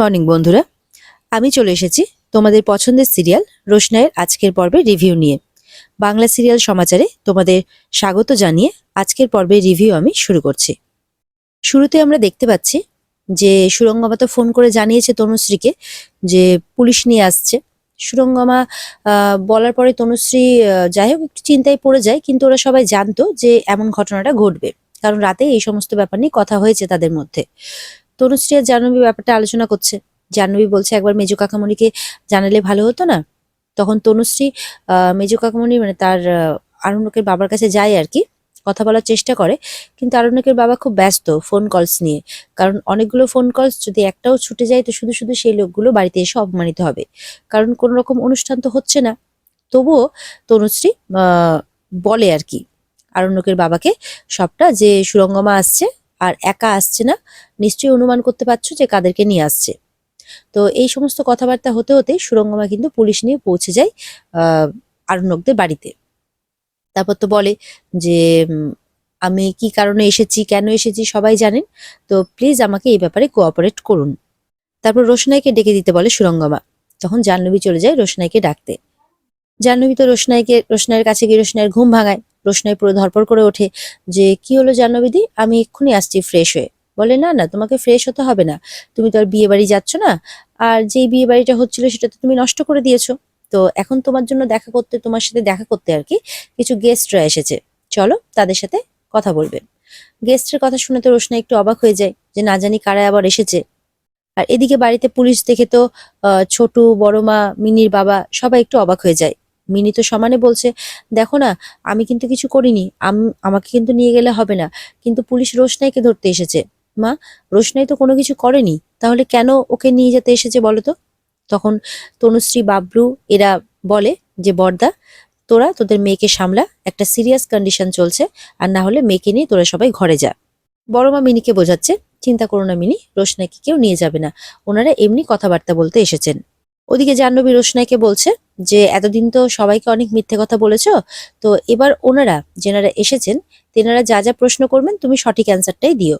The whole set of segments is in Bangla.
মর্নিং বন্ধুরা। আমি চলে এসেছি তোমাদের পছন্দের সিরিয়াল রোশনায়ের আজকের পর্বের রিভিউ নিয়ে। বাংলা সিরিয়াল সমাচারে তোমাদের স্বাগত জানিয়ে আজকের পর্বের রিভিউ আমি শুরু করছি। শুরুতে আমরা দেখতে পাচ্ছি যে সুরঙ্গমা তো ফোন করে জানিয়েছে তনুশ্রীকে যে পুলিশ নিয়ে আসছে। সুরঙ্গমা বলার পরে তনুশ্রী যাই হোক, একটু চিন্তায় পড়ে যায়, কিন্তু ওরা সবাই জানতো যে এমন ঘটনাটা ঘটবে। কারণ রাতে এই সমস্ত ব্যাপার নিয়ে কথা হয়েছে তাদের মধ্যে। তনুশ্রী আর জাহ্নবী ব্যাপারটা আলোচনা করছে। জাহ্নবী বলছে, একবার মেজু কাকামণিকে জানালে ভালো হতো না? তখন তনুশ্রী মেজো কাকামণি মানে তার আরণ্যকের বাবার কাছে যায় আর কি, কথা বলার চেষ্টা করে। কিন্তু আরণ্যকের বাবা খুব ব্যস্ত ফোন কলস নিয়ে। কারণ অনেকগুলো ফোন কলস যদি একটাও ছুটে যায়, তো শুধু শুধু সেই লোকগুলো বাড়িতে এসে অপমানিত হবে। কারণ কোনো রকম অনুষ্ঠান তো হচ্ছে না। তবুও তনুশ্রী বলে আর কি, আরণ্যকের বাবাকে সবটা যে সুরঙ্গমা আসছে আর একা আসছে না, নিশ্চয়ই অনুমান করতে পারছ যে কাদেরকে নিয়ে আসছে। তো এই সমস্ত কথাবার্তা হতে হতে সুরঙ্গমা কিন্তু পুলিশ নিয়ে পৌঁছে যায় আরণ্যকদের বাড়িতে। তারপর তো বলে যে আমি কি কারণে এসেছি, কেন এসেছি সবাই জানেন, তো প্লিজ আমাকে এই ব্যাপারে কোঅপারেট করুন। তারপর রোশনাইকে ডেকে দিতে বলে সুরঙ্গমা। তখন জাহ্নবী চলে যায় রোশনাইকে ডাকতে। জাহ্নবী তো রোশনাইকে, রোশনাইয়ের কাছে গিয়ে রোশনাইয়ের ঘুম ভাঙায়। রোশনাই পুরো ধরপড় করে ওঠে যে, কি হলো জাহ্নবীদি আমি এক্ষুনি আসছি ফ্রেশ হয়ে। বলে, না না, তোমাকে ফ্রেশ হতে হবে না। তুমি তো আর বিয়ে বাড়ি যাচ্ছ না। আর যেই বিয়ে বাড়িটা হচ্ছিল সেটা তো তুমি নষ্ট করে দিয়েছ। তো এখন তোমার জন্য দেখা করতে, তোমার সাথে দেখা করতে আর কি কিছু গেস্টরা এসেছে। চলো, তাদের সাথে কথা বলবে। গেস্টের কথা শুনে তো রোশনা একটু অবাক হয়ে যায় যে, না জানি কারা আবার এসেছে। আর এদিকে বাড়িতে পুলিশ দেখে তো ছোটু বড় মা মিনির বাবা সবাই একটু অবাক হয়ে যায়। মিনি তো সমানে বলছে, দেখো না, আমি কিন্তু কিছু করিনি, আম- আমাকে কিন্তু নিয়ে গেলে হবে না। কিন্তু পুলিশ রোশনাইকে ধরতে এসেছে। মা, রোশনাই তো কোনো কিছু করেনি, তাহলে কেন ওকে নিয়ে যেতে এসেছে বলো তো? তখন তনুশ্রী, বাবলু, এরা বলে যে, বর্দা, তোরা তোদের মেয়েকে সামলা, একটা সিরিয়াস কন্ডিশন চলছে, আর না হলে মেয়েকে নিয়ে তোরা সবাই ঘরে যা। বড় মা মিনিকে বোঝাচ্ছে, চিন্তা করো না মিনি, রোশনাইকে কেউ নিয়ে যাবে না। ওনারা এমনি কথাবার্তা বলতে এসেছেন। ওদিকে জাহ্নবী রোশনাইকে বলছে যে, এতদিন তো সবাইকে অনেক মিথ্যে কথা বলেছ। তো এবার ওনারা, যেনারা এসেছেন, তেনারা যা যা প্রশ্ন করবেন, তুমি সঠিক অ্যান্সারটাই দিও।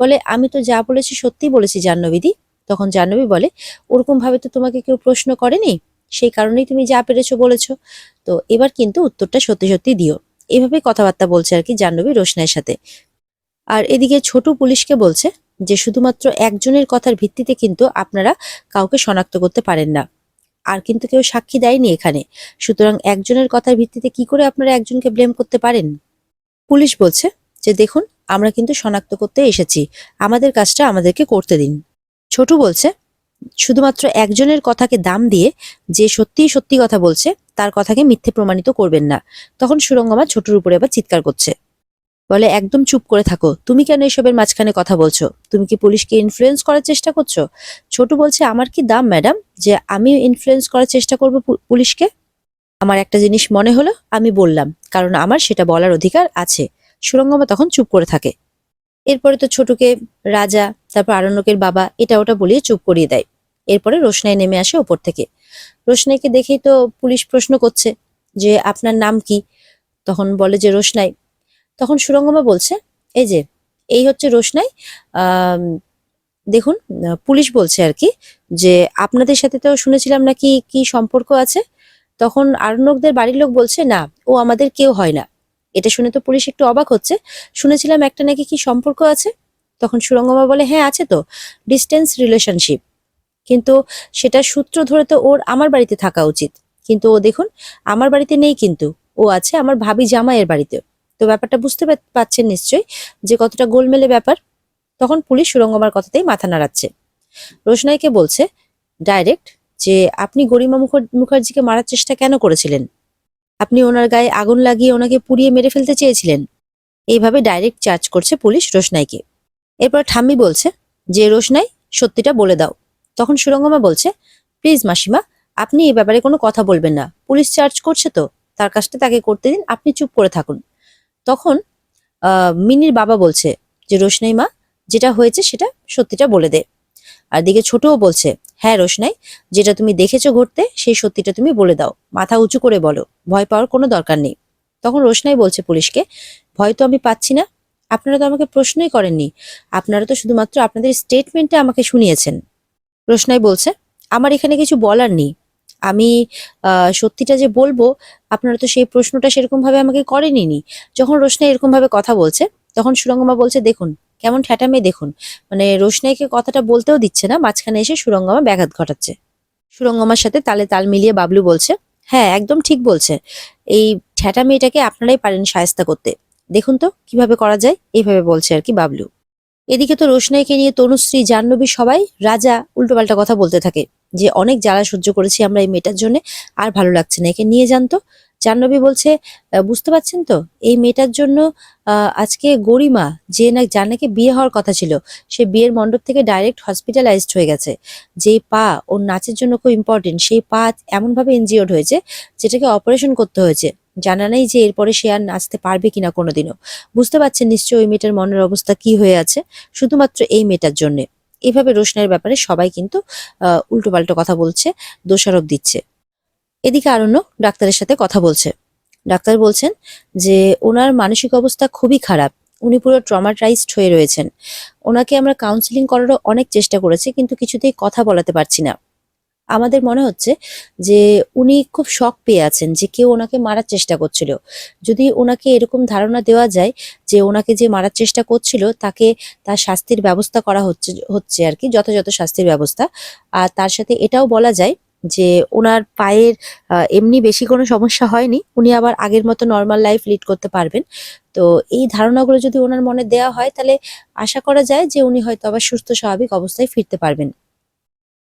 বলে, আমি তো যা বলেছি সত্যিই বলেছি জাহ্নবীদি তখন জাহ্নবী বলে ওরকম ভাবে তো তোমাকে কেউ প্রশ্ন করেনি? সেই কারণেই তুমি যা পেরেছ বলেছ। তো এবার কিন্তু উত্তরটা সত্যি সত্যি দিও। এভাবে কথাবার্তা বলছে আর কি জাহ্নবী রোশনাইয়ের সাথে। আর এদিকে ছোট পুলিশকে বলছে যে শুধুমাত্র একজনের কথার ভিত্তিতে কিন্তু আপনারা কাউকে শনাক্ত করতে পারেন না। আর কিন্তু কেউ সাক্ষী দেয়নি এখানে। সুতরাং একজনের কথার ভিত্তিতে কি করে আপনারা একজনকে ব্লেম করতে পারেন? পুলিশ বলছে যে, দেখুন, আমরা কিন্তু শনাক্ত করতে এসেছি। আমাদের কাজটা আমাদেরকে করতে দিন। ছোট বলছে, শুধুমাত্র একজনের কথাকে দাম দিয়ে যে সত্যিই সত্যি কথা বলছে, তার কথাকে মিথ্যে প্রমাণিত করবেন না। তখন সুরঙ্গমা ছোটর উপরে আবার চিৎকার করছে। বলে, একদম চুপ করে থাকো। তুমি কেন এসবের মাঝখানে কথা বলছো? তুমি কি পুলিশকে ইনফ্লুয়েন্স করার চেষ্টা করছ? ছোট বলছে, আমার কি দাম, ম্যাডাম, যে আমি ইনফ্লুয়েন্স করার চেষ্টা করব পুলিশকে? আমার একটা জিনিস মনে হলো, আমি বললাম, কারণ আমার সেটা বলার অধিকার আছে। সুরঙ্গমা তখন চুপ করে থাকে। এরপরে তো ছোটকে রাজা, তারপর আরণ্যকের বাবা, এটা ওটা বলিয়ে চুপ করিয়ে দেয়। এরপরে রোশনাই নেমে আসে ওপর থেকে। রোশনাইকে দেখেই তো পুলিশ প্রশ্ন করছে যে, আপনার নাম কি? তখন বলে যে, রোশনাই। তখন সুরঙ্গমা বলছে, এই যে, এই হচ্ছে রোশনাই দেখুন, পুলিশ বলছে আর কি যে, আপনাদের সাথে তো শুনেছিলাম নাকি কি সম্পর্ক আছে? তখন আরণ্যকদের বাড়ির লোক বলছে, না, ও আমাদের কেউ হয় না। এটা শুনে তো পুলিশ একটু অবাক হচ্ছে। শুনেছিলাম একটা নাকি কি সম্পর্ক আছে? তখন সুরঙ্গমা বলে হ্যাঁ আছে তো ডিস্টেন্স রিলেশনশিপ কিন্তু সেটা সূত্র ধরে তো ওর আমার বাড়িতে থাকা উচিত। কিন্তু ও দেখুন, আমার বাড়িতে নেই কিন্তু। ও আছে আমার ভাবি জামাইয়ের বাড়িতে তো ব্যাপারটা বুঝতে পারছেন নিশ্চয়ই যে কতটা গোলমেলে ব্যাপার। তখন পুলিশ সুরঙ্গমার কথাতেই মাথা নাড়াচ্ছে। রোশনাইকে বলছে, ডাইরেক্ট যে আপনি গরিমা মুখার- মুখার্জিকে মারার চেষ্টা কেন করেছিলেন? আপনি ওনার গায়ে আগুন লাগিয়ে ওনাকে পুড়িয়ে মেরে ফেলতে চেয়েছিলেন। এইভাবে ডাইরেক্ট চার্জ করছে পুলিশ রোশনাইকে। এরপর ঠাম্মি বলছে, যে রোশনাই, সত্যিটা বলে দাও। তখন সুরঙ্গমা বলছে, প্লিজ মাসিমা, আপনি এই ব্যাপারে কোনো কথা বলবেন না। পুলিশ চার্জ করছে তো, তার কাজটা তাকে করতে দিন, আপনি চুপ করে থাকুন। তখন মিনির বাবা বলছে যে, রোশনাই মা, যেটা হয়েছে সেটা সত্যিটা বলে দে। আর দিকে ছোটও বলছে হ্যাঁ রোশনাই, যেটা তুমি দেখেছ ঘটতে, সেই সত্যিটা তুমি বলে দাও। মাথা উঁচু করে বলো, ভয় পাওয়ার কোনো দরকার নেই। তখন রোশনাই বলছে পুলিশকে, ভয় তো আমি পাচ্ছি না। আপনারা তো আমাকে প্রশ্নই করেননি। আপনারা তো শুধুমাত্র আপনাদের স্টেটমেন্টে আমাকে শুনিয়েছেন। রোশনাই বলছে, আমার এখানে কিছু বলার নেই। আমি সত্যিটা যে বলব, আপনারা তো সেই প্রশ্নটা সেরকম ভাবে আমাকে করেনি যখন রোশনাই এরকম ভাবে কথা বলছে, তখন সুরঙ্গমা বলছে, দেখুন, কেমন ঠ্যাটা মেয়ে দেখুন। মানে রোশনাইকে কথাটা বলতেও দিচ্ছে না, মাঝখানে এসে সুরঙ্গমা ব্যাঘাত ঘটাচ্ছে। সুরঙ্গমার সাথে তালে তাল মিলিয়ে বাবলু বলছে হ্যাঁ একদম ঠিক বলছে। এই ঠ্যাটা মেয়েটাকে আপনারাই পারেন সায়স্তা করতে। দেখুন তো, কীভাবে করা যায়? এইভাবে বলছে আর কি বাবলু। এদিকে তো রোশনাইকে নিয়ে তনুশ্রী জাহ্নবী সবাই রাজা উল্টোপাল্টা কথা বলতে থাকে যে অনেক জ্বালা সহ্য করেছি আমরা এই মেয়েটার জন্য আর ভালো লাগছে না একে নিয়ে যান তো। জাহ্নবী বলছে "আহ, বুঝতে পারছেন তো এই মেয়েটার জন্য আজকে গরিমা যে না যার নাকি বিয়ে হওয়ার কথা ছিল সে বিয়ের মণ্ডপ থেকে ডাইরেক্ট হসপিটালাইজড হয়ে গেছে। যে পা ওর নাচের জন্য খুব ইম্পর্টেন্ট সেই পা এমনভাবে ইনজিওর্ড হয়েছে যেটাকে অপারেশন করতে হয়েছে। জানা নেই যে এরপরে সে আর নাচতে পারবে কিনা কোনোদিনও। বুঝতে পারছেন নিশ্চয়ই ওই মেয়েটার মনের অবস্থা কি হয়ে আছে? শুধুমাত্র এই মেয়েটার জন্য। এইভাবে রোশনের ব্যাপারে সবাই কিন্তু উল্টোপাল্টো কথা বলছে, দোষারোপ দিচ্ছে। এদিকে আরণ্য ডাক্তারের সাথে কথা বলছে। ডাক্তার বলছেন যে, ওনার মানসিক অবস্থা খুবই খারাপ। উনি পুরো ট্রমাটাইজড হয়ে রয়েছেন। ওনাকে আমরা কাউন্সিলিং করারও অনেক চেষ্টা করেছি, কিন্তু কিছুতেই কথা বলাতে পারছি না। আমাদের মনে হচ্ছে যে উনি খুব শখ পেয়ে আছেন যে কেউ ওনাকে মারার চেষ্টা করছিল। যদি ওনাকে এরকম ধারণা দেওয়া যায় যে ওনাকে যে মারার চেষ্টা করছিল, তাকে তার শাস্তির ব্যবস্থা করা হচ্ছে হচ্ছে আর কি, যথাযথ শাস্তির ব্যবস্থা। আর তার সাথে এটাও বলা যায় যে ওনার পায়ের এমনি বেশি কোনো সমস্যা হয়নি, উনি আবার আগের মতো নর্মাল লাইফ লিড করতে পারবেন। তো এই ধারণাগুলো যদি ওনার মনে দেওয়া হয়, তাহলে আশা করা যায় যে উনি হয়তো আবার সুস্থ, স্বাভাবিক অবস্থায় ফিরতে পারবেন।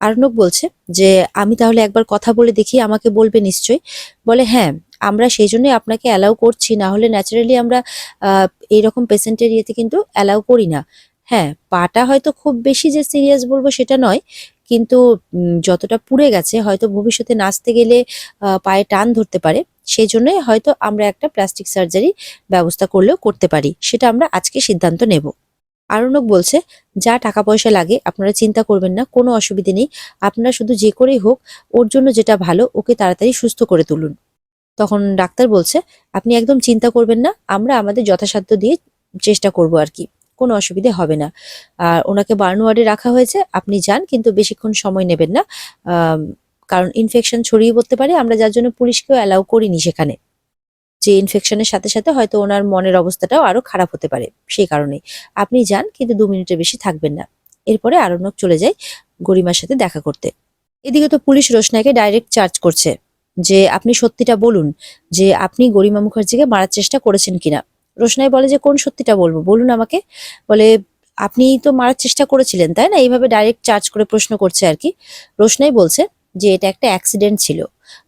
আর্নব বলছে যে, আমি তাহলে একবার কথা বলে দেখি, আমাকে বলবে নিশ্চয়ই। বলে হ্যাঁ আমরা সেই জন্য আপনাকে অ্যালাউ করছি, না হলে ন্যাচারালি আমরা এইরকম পেশেন্টের ইয়েতে কিন্তু অ্যালাউ করি না। হ্যাঁ পাটা হয়তো খুব বেশি যে সিরিয়াস বলব সেটা নয়, কিন্তু যতটা পুড়ে গেছে, হয়তো ভবিষ্যতে নাচতে গেলে পায়ে টান ধরতে পারে, সেই জন্যই হয়তো আমরা একটা প্লাস্টিক সার্জারি ব্যবস্থা করলেও করতে পারি, সেটা আমরা আজকে সিদ্ধান্ত নেব। আরণ্যক বলছে, যা টাকা পয়সা লাগে, আপনারা চিন্তা করবেন না, কোনো অসুবিধে নেই। আপনারা শুধু যে করেই হোক, ওর জন্য যেটা ভালো, ওকে তাড়াতাড়ি সুস্থ করে তুলুন। তখন ডাক্তার বলছে, আপনি একদম চিন্তা করবেন না, আমরা আমাদের যথাসাধ্য দিয়ে চেষ্টা করব আর কি, কোনো অসুবিধে হবে না। আর ওনাকে বার্ন ওয়ার্ডে রাখা হয়েছে, আপনি যান, কিন্তু বেশিক্ষণ সময় নেবেন না কারণ ইনফেকশন ছড়িয়ে পড়তে পারে, আমরা যার জন্য পুলিশকেও অ্যালাউ করিনি সেখানে। যে ইনফেকশনের সাথে সাথে হয়তো ওনার মনের অবস্থাটাও আরও খারাপ হতে পারে, সেই কারণে। আপনি যান, কিন্তু দু মিনিটের বেশি থাকবেন না। এরপরে আরণ্যক চলে যায় গরিমার সাথে দেখা করতে। এদিকে তো পুলিশ রোশনাইকে ডাইরেক্ট চার্জ করছে যে, আপনি সত্যিটা বলুন যে, আপনি গরিমা মুখার্জিকে মারার চেষ্টা করেছেন কিনা। রোশনাই বলে যে, কোন সত্যিটা বলব? বলুন আমাকে। বলে, আপনি তো মারার চেষ্টা করেছিলেন, তাই না? এইভাবে ডাইরেক্ট চার্জ করে প্রশ্ন করছে আর কি। রোশনাই বলছে যে, এটা একটা অ্যাক্সিডেন্ট ছিল।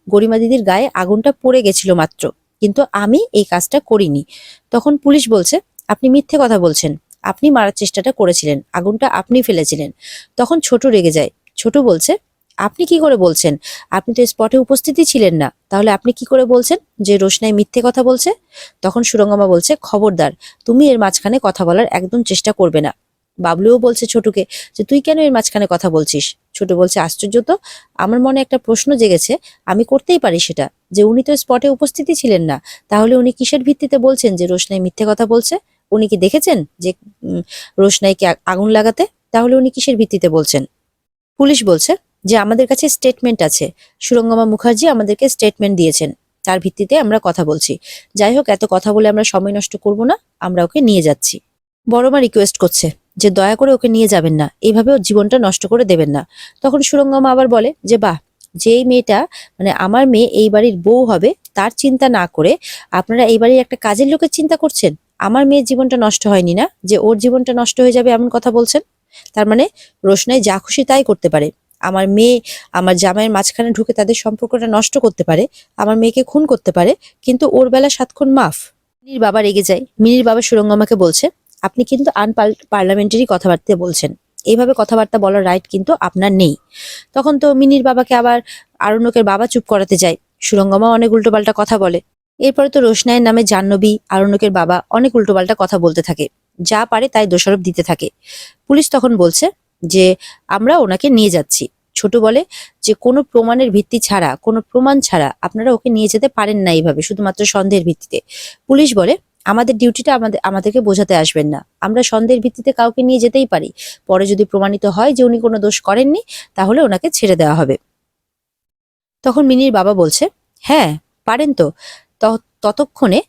গরিমা দিদির গায়ে আগুনটা পড়ে গেছিল মাত্র। কিন্তু আমি এই কাজটা করিনি। তখন পুলিশ বলছে, আপনি মিথ্যে কথা বলছেন। আপনি মারার চেষ্টাটা করেছিলেন। আগুনটা আপনি ফেলেছিলেন। তখন ছোট রেগে যায়। ছোট বলছে, আপনি কি করে বলছেন? আপনি তো স্পটে উপস্থিতই ছিলেন না। তাহলে আপনি কি করে বলছেন যে রোশনাই মিথ্যে কথা বলছে? তখন সুরঙ্গমা বলছে, খবরদার, তুমি এর মাঝখানে কথা বলার একদম চেষ্টা করবে না। বাবলুও বলছে ছোটকে যে, তুই কেন এর মাঝখানে কথা বলছিস? ছোট বলছে, আশ্চর্য তো, আমার মনে একটা প্রশ্ন জেগেছে, আমি করতেই পারি সেটা। যে, উনি তো স্পটে উপস্থিতই ছিলেন না, তাহলে উনি কিসের ভিত্তিতে বলছেন যে, রোশনাই মিথ্যে কথা বলছে? উনি কি দেখেছেন যে রোশনাইকে আগুন লাগাতে? তাহলে উনি কিসের ভিত্তিতে বলছেন? পুলিশ বলছে যে, আমাদের কাছে স্টেটমেন্ট আছে। সুরঙ্গমা মুখার্জি আমাদেরকে স্টেটমেন্ট দিয়েছেন। তার ভিত্তিতে আমরা কথা বলছি। যাই হোক, এত কথা বলে আমরা সময় নষ্ট করব না, আমরা ওকে নিয়ে যাচ্ছি। বড় মা রিকোয়েস্ট করছে। যে দয়া করে ওকে নিয়ে যাবেন না এইভাবে ওর জীবনটা নষ্ট করে দেবেন না। তখন সুরঙ্গমা আবার বলে যে, বাহ, যেই মেয়েটা মানে আমার মেয়ে এই বাড়ির বউ হবে, তার চিন্তা না করে আপনারা এই বাড়ির একটা কাজের লোকের চিন্তা করছেন? আমার মেয়ের জীবনটা নষ্ট হয়নি না? যে ওর জীবনটা নষ্ট হয়ে যাবে এমন কথা বলছেন? তার মানে রোশনাই যা খুশি তাই করতে পারে। আমার মেয়ে, আমার জামাইয়ের মাঝখানে ঢুকে তাদের সম্পর্কটা নষ্ট করতে পারে, আমার মেয়েকে খুন করতে পারে, কিন্তু ওর বেলা সাতক্ষণ মাফ। মিনির বাবা রেগে যায়। মিনির বাবা সুরঙ্গমাকে বলছে আপনি কিন্তু আনপার পার্লামেন্টারি কথাবার্তা বলছেন। এইভাবে কথাবার্তা বলার রাইট কিন্তু আপনার নেই। তখন তো মিনির বাবাকে আবার আরণ্যকের বাবা চুপ করাতে যায়। সুরঙ্গমা অনেক উল্টোপাল্টা কথা বলে। এরপরে তো রোশনায়ের নামে জাহ্নবী, আরণ্যকের বাবা অনেক উল্টোপাল্টা কথা বলতে থাকে। যা পারে তাই দোষারোপ দিতে থাকে। পুলিশ তখন বলছে যে, আমরা ওনাকে নিয়ে যাচ্ছি। ছোট বলে যে, কোনো প্রমাণের ভিত্তি ছাড়া, কোনো প্রমাণ ছাড়া আপনারা ওকে নিয়ে যেতে পারেন না এইভাবে শুধুমাত্র সন্দেহের ভিত্তিতে। পুলিশ বলে আমাদের ডিউটিটা আমাদের, আমাদেরকে বোঝাতে আসবেন না। আমরা সন্দেহের ভিত্তিতে কাউকে নিয়ে যেতেই পারি। পরে যদি প্রমাণিত হয় যে উনি কোনো দোষ করেননি, তাহলে ওনাকে ছেড়ে দেওয়া হবে। তখন মিনির বাবা বলছে হ্যাঁ পারেন তো। ততক্ষণে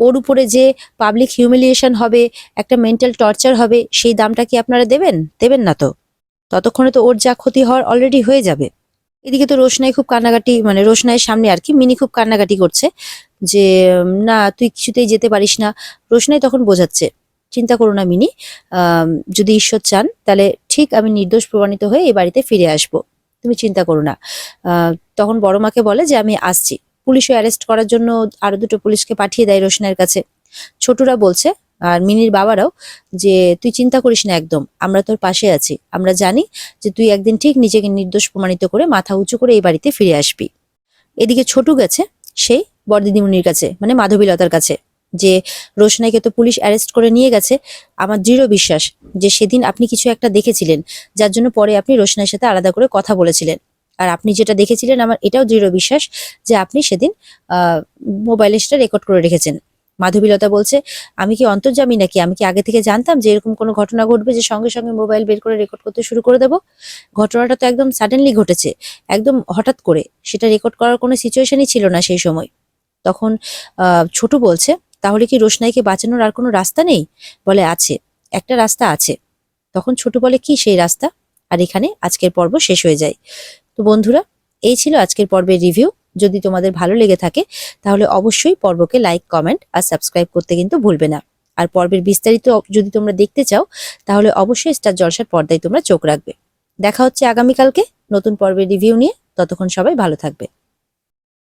ওর উপরে যে পাবলিক হিউমিলিয়েশন হবে, একটা মেন্টাল টর্চার হবে, সেই দামটা কি আপনারা দেবেন? দেবেন না তো। ততক্ষণে তো ওর যা ক্ষতি হওয়ার অলরেডি হয়ে যাবে। এদিকে তো রোশনাই খুব কান্নাকাটি মানে রোশনাইয়ের সামনে আর কি, মিনি খুব কান্নাকাটি করছে যে, না, তুই কিছুতেই যেতে পারিস না। রোশনাই তখন বোঝাচ্ছে, চিন্তা করো না মিনি যদি ঈশ্বর চান, তাহলে ঠিক আমি নির্দোষ প্রমাণিত হয়ে এই বাড়িতে ফিরে আসব। তুমি চিন্তা করো না। তখন বড় মাকে বলে যে, আমি আসছি। পুলিশও অ্যারেস্ট করার জন্য আরও দুটো পুলিশকে পাঠিয়ে দেয় রোশনাইয়ের কাছে। ছোটরা বলছে আর মিনির বাবারাও যে, তুই চিন্তা করিস না একদম, আমরা তোর পাশে আছি। আমরা জানি যে তুই একদিন ঠিক নিজেকে নির্দোষ প্রমাণিত করে মাথা উঁচু করে এই বাড়িতে ফিরে আসবি। এদিকে ছোটু গেছে, সেই বরদিদিমণির কাছে মানে মাধবীলতার কাছে, যে, রোশনাইকে তো পুলিশ অ্যারেস্ট করে নিয়ে গেছে। আমার দৃঢ় বিশ্বাস যে সেদিন আপনি কিছু একটা দেখেছিলেন, যার জন্য পরে আপনি রোশনাইয়ের সাথে আলাদা করে কথা বলেছিলেন। আর আপনি যেটা দেখেছিলেন, আমার এটাও দৃঢ় বিশ্বাস যে আপনি সেদিন মোবাইলে সেটা রেকর্ড করে রেখেছেন। মাধবীলতা বলছে, আমি কি অন্তর্জামী নাকি? আমি কি আগে থেকে জানতাম যে এরকম কোনো ঘটনা ঘটবে যে সঙ্গে সঙ্গে মোবাইল বের করে রেকর্ড করতে শুরু করে দেব? ঘটনাটা তো একদম সাডেনলি ঘটেছে, একদম হঠাৎ করে। সেটা রেকর্ড করার কোনো সিচুয়েশনই ছিল না সেই সময়। তখন ছোট বলছে, তাহলে কি রোশনাইকে বাঁচানোর আর কোনো রাস্তা নেই? বলে, আছে, একটা রাস্তা আছে। তখন ছোট বলে, কি সেই রাস্তা? আর এখানে আজকের পর্ব শেষ হয়ে যায়। তো বন্ধুরা, এই ছিল আজকের পর্বের রিভিউ যদি তোমাদের ভালো লেগে থাকে, তাহলে অবশ্যই পর্বকে লাইক কমেন্ট আর সাবস্ক্রাইব করতে কিন্তু ভুলবে না। আর পর্বের বিস্তারিত যদি তোমরা দেখতে চাও, তাহলে অবশ্যই স্টার জলসার পর্দায় তোমরা চোখ রাখবে। দেখা হচ্ছে আগামীকালকে নতুন পর্বের রিভিউ নিয়ে। ততক্ষণ সবাই ভালো থাকবে।